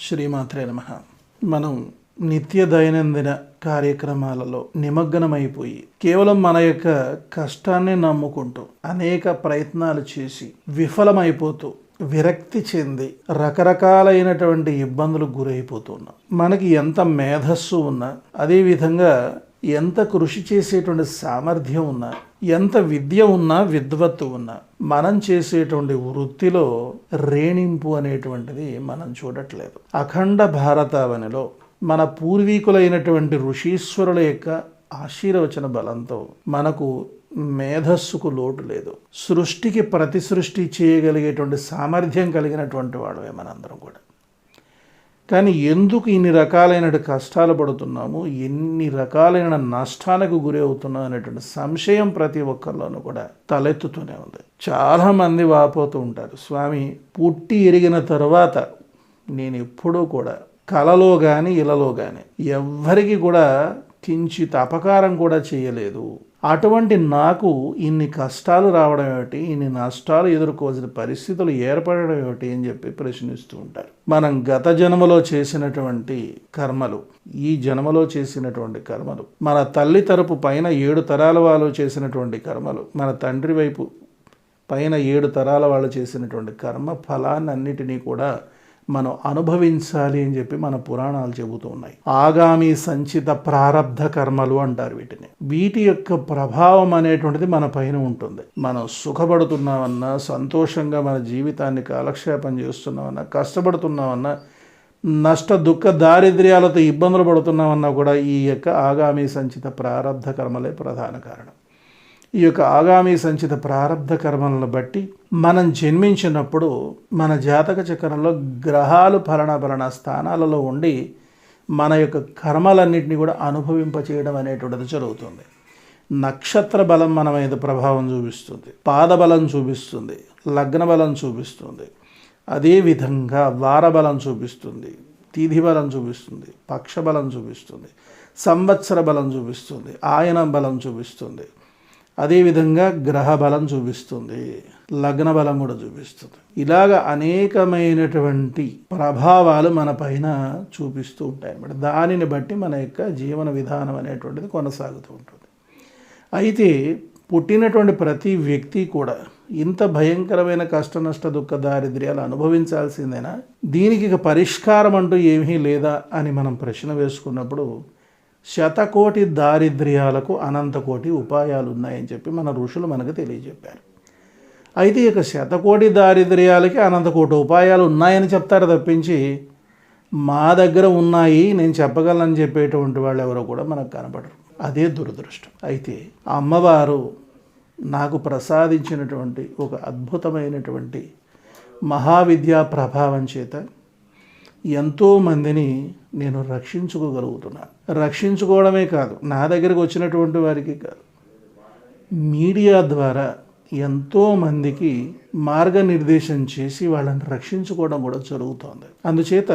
శ్రీమాత్రే నమ. మనం నిత్య దైనందిన కార్యక్రమాలలో నిమగ్నమైపోయి కేవలం మన యొక్క కష్టాన్ని నమ్ముకుంటూ అనేక ప్రయత్నాలు చేసి విఫలమైపోతూ విరక్తి చెంది రకరకాలైనటువంటి ఇబ్బందులకు గురైపోతున్నాం. మనకి ఎంత మేధస్సు ఉన్నా అదేవిధంగా ఎంత కృషి చేసేటువంటి సామర్థ్యం ఉన్నా ఎంత విద్య ఉన్నా విద్వత్తు ఉన్నా మనం చేసేటువంటి వృత్తిలో రేణింపు అనేటువంటిది మనం చూడట్లేదు. అఖండ భారతావనిలో మన పూర్వీకులైనటువంటి ఋషీశ్వరుల యొక్క ఆశీర్వచన బలంతో మనకు మేధస్సుకు లోటు లేదు. సృష్టికి ప్రతి సృష్టి చేయగలిగేటువంటి సామర్థ్యం కలిగినటువంటి వాళ్ళమే మనందరం కూడా. కానీ ఎందుకు ఇన్ని రకాలైన కష్టాలు పడుతున్నాము? ఎన్ని రకాలైన నష్టాలకు గురి అవుతున్నాం అనేటువంటి సంశయం ప్రతి ఒక్కరిలోనూ కూడా తలెత్తుతూనే ఉంది. చాలామంది వాపోతూ ఉంటారు. స్వామి పుట్టి ఎరిగిన తర్వాత నేను ఎప్పుడూ కూడా కలలో కానీ ఇలలో కానీ ఎవ్వరికి కూడా కించిత్ అపకారం కూడా చేయలేదు. అటువంటి నాకు ఇన్ని కష్టాలు రావడం ఏమిటి? ఇన్ని నష్టాలు ఎదుర్కోవాల్సిన పరిస్థితులు ఏర్పడడం ఏమిటి అని చెప్పి ప్రశ్నిస్తూ ఉంటారు. మనం గత జన్మలో చేసినటువంటి కర్మలు ఈ జన్మలో చేసినటువంటి కర్మలు మన తల్లి తరపు పైన ఏడు తరాల వాళ్ళు చేసినటువంటి కర్మలు మన తండ్రి వైపు పైన ఏడు తరాల వాళ్ళు చేసినటువంటి కర్మ ఫలాన్ని అన్నిటినీ కూడా మనం అనుభవించాలి అని చెప్పి మన పురాణాలు చెబుతూ ఉన్నాయి. ఆగామి సంచిత ప్రారబ్ధ కర్మలు అంటారు వీటిని. వీటి యొక్క ప్రభావం అనేటువంటిది మన పైన ఉంటుంది. మనం సుఖపడుతున్నామన్నా సంతోషంగా మన జీవితాన్ని కాలక్షేపం చేస్తున్నామన్నా కష్టపడుతున్నామన్నా నష్ట దుఃఖ దారిద్ర్యాలతో ఇబ్బందులు పడుతున్నామన్నా కూడా ఈ యొక్క ఆగామి సంచిత ప్రారబ్ధ కర్మలే ప్రధాన కారణం. ఈ యొక్క ఆగామి సంచిత ప్రారబ్ధ కర్మలను బట్టి మనం జన్మించినప్పుడు మన జాతక చక్రంలో గ్రహాలు ఫలన ఫలన స్థానాలలో ఉండి మన యొక్క కర్మలన్నింటినీ కూడా అనుభవింపచేయడం అనేటువంటిది జరుగుతుంది. నక్షత్ర బలం మన మీద ప్రభావం చూపిస్తుంది. పాదబలం చూపిస్తుంది. లగ్న బలం చూపిస్తుంది అదేవిధంగా వారబలం చూపిస్తుంది. తిథి బలం చూపిస్తుంది. పక్షబలం చూపిస్తుంది. సంవత్సర బలం చూపిస్తుంది. ఆయన బలం చూపిస్తుంది. అదేవిధంగా గ్రహ బలం చూపిస్తుంది లగ్న బలం కూడా చూపిస్తుంది. ఇలాగ అనేకమైనటువంటి ప్రభావాలు మన పైన చూపిస్తూ ఉంటాయి అన్నమాట దానిని బట్టి మన యొక్క జీవన విధానం అనేటువంటిది కొనసాగుతూ ఉంటుంది. అయితే పుట్టినటువంటి ప్రతి వ్యక్తి కూడా ఇంత భయంకరమైన కష్ట నష్ట దుఃఖ దారిద్ర్యాలు అనుభవించాల్సిందేనా? దీనికి ఇక పరిష్కారం అంటూ ఏమీ లేదా అని మనం ప్రశ్న వేసుకున్నప్పుడు శతకోటి దారిద్ర్యాలకు అనంతకోటి ఉపాయాలు ఉన్నాయని చెప్పి మన ఋషులు మనకు తెలియజెప్పారు. అయితే ఇక శతకోటి దారిద్ర్యాలకి అనంతకోటి ఉపాయాలు ఉన్నాయని చెప్తారు తప్పించి మా దగ్గర ఉన్నాయి నేను చెప్పగలను చెప్పేటువంటి వాళ్ళు ఎవరో కూడా మనకు కనపడరు. అదే దురదృష్టం. అయితే అమ్మవారు నాకు ప్రసాదించినటువంటి ఒక అద్భుతమైనటువంటి మహావిద్యా ప్రభావం చేత ఎంతోమందిని నేను రక్షించుకోగలుగుతున్నాను. రక్షించుకోవడమే కాదు నా దగ్గరకు వచ్చినటువంటి వారికి కాదు. మీడియా ద్వారా ఎంతోమందికి మార్గనిర్దేశం చేసి వాళ్ళని రక్షించుకోవడం కూడా జరుగుతోంది. అందుచేత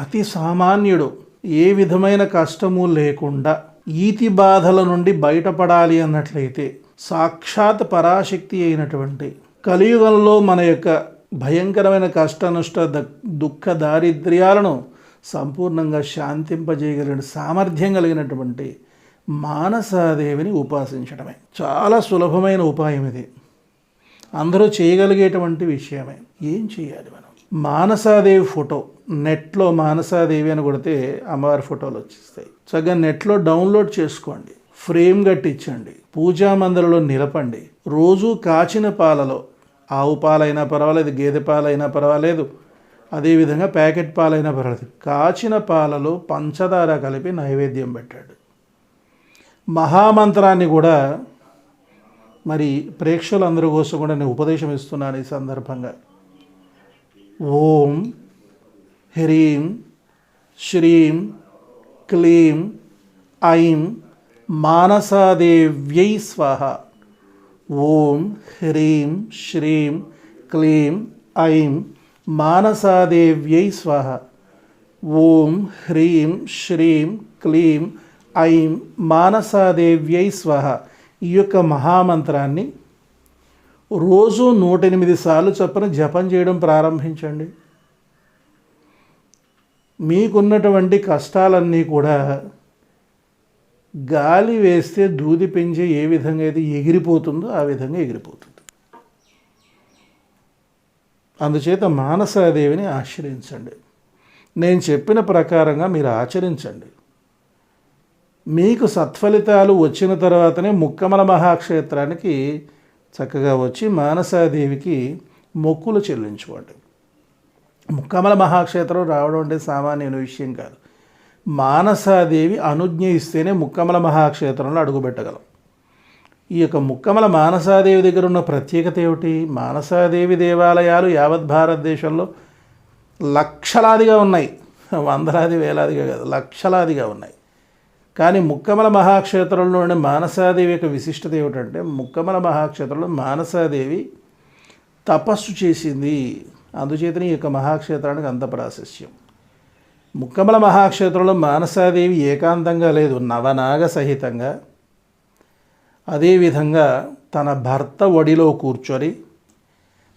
అతి సామాన్యుడు ఏ విధమైన కష్టము లేకుండా ఈతి బాధల నుండి బయటపడాలి అన్నట్లయితే సాక్షాత్ పరాశక్తి అయినటువంటి కలియుగంలో మన యొక్క భయంకరమైన కష్టనష్ట దుఃఖ దారిద్ర్యాలను సంపూర్ణంగా శాంతింపజేయగలిగిన సామర్థ్యం కలిగినటువంటి మానసాదేవిని ఉపాసించడమే. చాలా సులభమైన ఉపాయం ఇది. అందరూ చేయగలిగేటువంటి విషయమే. ఏం చేయాలి మనం? మానసాదేవి ఫోటో నెట్లో మానసాదేవి అని కొడితే అమ్మవారి ఫోటోలు వచ్చేస్తాయి. చక్కగా నెట్లో డౌన్లోడ్ చేసుకోండి. ఫ్రేమ్ కట్టించండి. పూజా మందిరంలో నిలపండి. రోజు కాచిన పాలలో ఆవు పాలైనా పర్వాలేదు గేదె పాలైనా పర్వాలేదు. అదేవిధంగా ప్యాకెట్ పాలైనా పర్వాలేదు. కాచిన పాలలో పంచదార కలిపి నైవేద్యం పెట్టాడు. మహామంత్రాన్ని కూడా మరి ప్రేక్షకులందరి కోసం కూడా నేను ఉపదేశం ఇస్తున్నాను ఈ సందర్భంగా. ఓం హ్రీం శ్రీం క్లీం ఐం మానసాదేవ్యై స్వాహ. ఓం హ్రీం శ్రీం క్లీం ఐం మానసాదేవ్యై స్వాహ. ఓం హ్రీం శ్రీం క్లీం ఐం మానసాదేవ్యై స్వహ ఈ యొక్క మహామంత్రాన్ని రోజు నూట ఎనిమిది సార్లు చొప్పున జపం చేయడం ప్రారంభించండి. మీకున్నటువంటి కష్టాలన్నీ కూడా గాలి వేస్తే దూది పెంచే ఏ విధంగా అయితే ఎగిరిపోతుందో ఆ విధంగా ఎగిరిపోతుంది. అందుచేత మానసాదేవిని ఆశ్రయించండి. నేను చెప్పిన ప్రకారంగా మీరు ఆచరించండి. మీకు సత్ఫలితాలు వచ్చిన తర్వాతనే ముక్కమల మహాక్షేత్రానికి చక్కగా వచ్చి మానసాదేవికి మొక్కులు చెల్లించుకోండి. ముక్కమల మహాక్షేత్రం రావడం అంటే సామాన్యమైన విషయం కాదు. మానసాదేవి అనుజ్ఞ ఇస్తేనే ముక్కమల మహాక్షేత్రంలో అడుగుపెట్టగలం. ఈ యొక్క ముక్కమల మానసాదేవి దగ్గర ఉన్న ప్రత్యేకత ఏమిటి? మానసాదేవి దేవాలయాలు యావత్ భారతదేశంలో లక్షలాదిగా ఉన్నాయి. వందలాది వేలాదిగా కాదు లక్షలాదిగా ఉన్నాయి. కానీ ముక్కమల మహాక్షేత్రంలో ఉండే మానసాదేవి యొక్క విశిష్టత ఏమిటంటే ముక్కమల మహాక్షేత్రంలో మానసాదేవి తపస్సు చేసింది. అందుచేతనే ఈ యొక్క మహాక్షేత్రానికి అంత ప్రాశస్యం. ముక్కమల మహాక్షేత్రంలో మానసాదేవి ఏకాంతంగా లేదు నవనాగ సహితంగా. అదేవిధంగా తన భర్త ఒడిలో కూర్చొని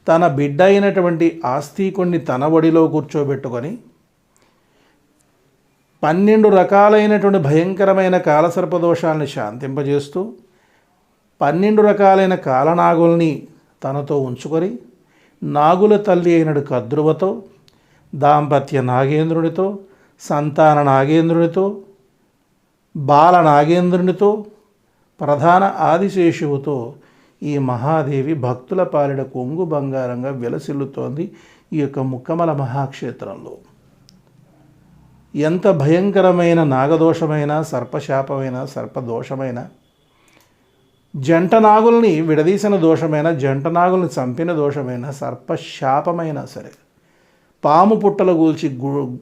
తన బిడ్డ అయినటువంటి ఆస్తికుణ్ణి తన ఒడిలో కూర్చోబెట్టుకొని పన్నెండు రకాలైనటువంటి భయంకరమైన కాలసర్పదోషాలని శాంతింపజేస్తూ పన్నెండు రకాలైన కాలనాగుల్ని తనతో ఉంచుకొని నాగుల తల్లి అయినడు కద్రువతో దాంపత్య నాగేంద్రునితో సంతాన నాగేంద్రునితో బాల నాగేంద్రునితో ప్రధాన ఆదిశేషువుతో ఈ మహాదేవి భక్తుల పాలిడ కొంగు బంగారంగా విలసిల్లుతోంది ఈ యొక్క ముక్కమల మహాక్షేత్రంలో. ఎంత భయంకరమైన నాగదోషమైన సర్పశాపమైన సర్పదోషమైన జంట నాగుల్ని విడదీసిన దోషమైన జంట నాగుల్ని చంపిన దోషమైన సర్పశాపమైనా సరే పాము పుట్టల గూల్చి గు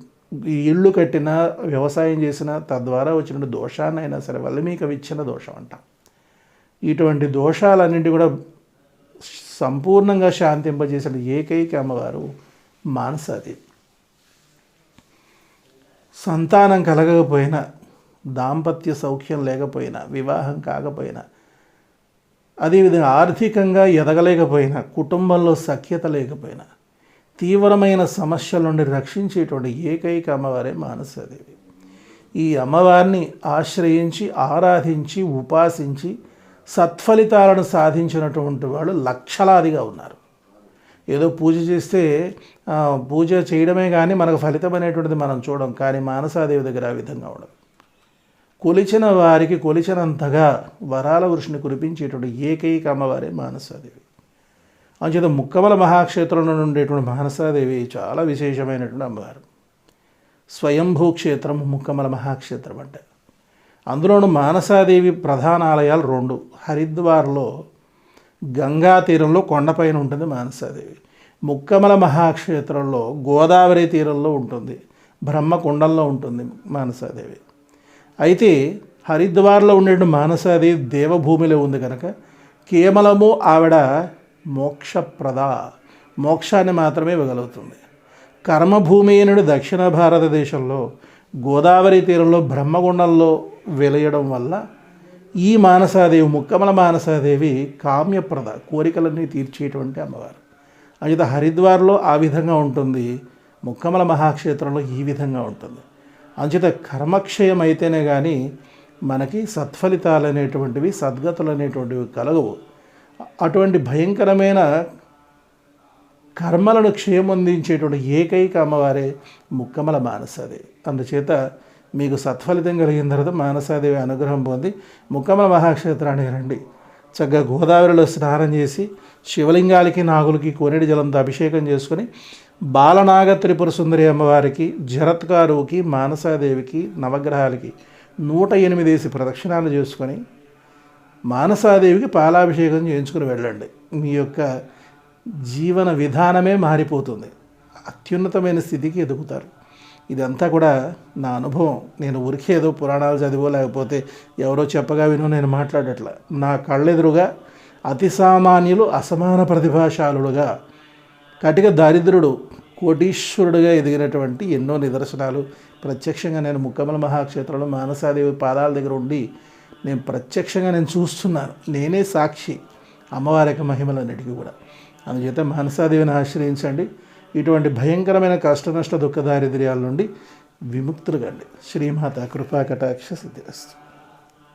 ఇళ్ళు కట్టిన వ్యవసాయం చేసిన తద్వారా వచ్చిన దోషాన్నైనా సరే వల్లమీక విచ్చిన దోషం అంట ఇటువంటి దోషాలన్నింటి కూడా సంపూర్ణంగా శాంతింపజేసిన ఏకైక అమ్మవారు మానసాదేవి సంతానం కలగకపోయినా దాంపత్య సౌఖ్యం లేకపోయినా వివాహం కాకపోయినా అదేవిధంగా ఆర్థికంగా ఎదగలేకపోయినా కుటుంబంలో సఖ్యత లేకపోయినా తీవ్రమైన సమస్యల నుండి రక్షించేటువంటి ఏకైక అమ్మవారే మానసదేవి. ఈ అమ్మవారిని ఆశ్రయించి ఆరాధించి ఉపాసించి సత్ఫలితాలను సాధించినటువంటి వాళ్ళు లక్షలాదిగా ఉన్నారు. ఏదో పూజ చేస్తే పూజ చేయడమే కానీ మనకు ఫలితం అనేటువంటిది మనం చూడం కానీ మానసాదేవి దగ్గర ఆ విధంగా ఉండదు. కొలిచిన వారికి కొలిచినంతగా వరాల వృషిని కురిపించేటువంటి ఏకైక అమ్మవారే మానసాదేవి. అంచేత ముక్కమల మహాక్షేత్రంలో ఉండేటువంటి మానసాదేవి చాలా విశేషమైనటువంటి అమ్మవారు స్వయంభూ క్షేత్రం ముక్కమల మహాక్షేత్రం అంటే. అందులోనూ మానసాదేవి ప్రధాన ఆలయాలు రెండు. హరిద్వార్లో గంగా తీరంలో కొండపైన ఉంటుంది మానసాదేవి. ముక్కమల మహాక్షేత్రంలో గోదావరి తీరంలో ఉంటుంది. బ్రహ్మకుండంలో ఉంటుంది మానసాదేవి. అయితే హరిద్వార్లో ఉండే మానసాదేవి దేవభూమిలో ఉంది కనుక కేవలము ఆవిడ మోక్షప్రద. మోక్షాన్ని మాత్రమే ఇవ్వగలుగుతుంది. కర్మభూమి అయినడు దక్షిణ భారతదేశంలో గోదావరి తీరంలో బ్రహ్మగుండంలో వెలయడం వల్ల ఈ మానసాదేవి ముక్కమల మానసాదేవి కామ్యప్రద కోరికలన్నీ తీర్చేటువంటి అమ్మవారు. అయితే హరిద్వార్లో ఆ విధంగా ఉంటుంది ముక్కమల మహాక్షేత్రంలో ఈ విధంగా ఉంటుంది. అంచేత కర్మక్షయం అయితేనే కానీ మనకి సత్ఫలితాలు అనేటువంటివి సద్గతులు అనేటువంటివి కలగవు. అటువంటి భయంకరమైన కర్మలను క్షయమందించేటువంటి ఏకైక అమ్మవారే ముక్కమల మానసాదేవి. అందుచేత మీకు సత్ఫలితం కలిగిన తర్వాత మానసాదేవి అనుగ్రహం పొంది ముక్కమల మహాక్షేత్రానికి రండి. చక్కగా గోదావరిలో స్నానం చేసి శివలింగాలకి నాగులకి కోనేటి జలంతో అభిషేకం చేసుకొని బాలనాగ త్రిపుర సుందరి అమ్మవారికి జరత్కారువుకి మానసాదేవికి నవగ్రహాలకి నూట ఎనిమిదేసి ప్రదక్షిణాలు చేసుకొని మానసాదేవికి పాలాభిషేకం చేయించుకుని వెళ్ళండి. మీ యొక్క జీవన విధానమే మారిపోతుంది. అత్యున్నతమైన స్థితికి ఎదుగుతారు. ఇదంతా కూడా నా అనుభవం. నేను ఉరికి ఏదో పురాణాలు చదివో లేకపోతే ఎవరో చెప్పగా వినో నేను మాట్లాడట్లా. నా కళ్ళెదురుగా అతి సామాన్యులు అసమాన ప్రతిభాశాలుడుగా కటిక దారిద్రుడు కోటీశ్వరుడుగా ఎదిగినటువంటి ఎన్నో నిదర్శనాలు. ప్రత్యక్షంగా నేను ముక్కమల మహాక్షేత్రంలో మానసాదేవి పాదాల దగ్గర ఉండి నేను ప్రత్యక్షంగా నేను చూస్తున్నాను. నేనే సాక్షి. అమ్మవారి యొక్క మహిమలన్నిటికీ కూడా. అందుచేత మనసాదేవిని ఆశ్రయించండి. ఇటువంటి భయంకరమైన కష్టనష్ట దుఃఖ దారిద్ర్యాల నుండి విముక్తులు కండి. శ్రీమాత కృపా కటాక్ష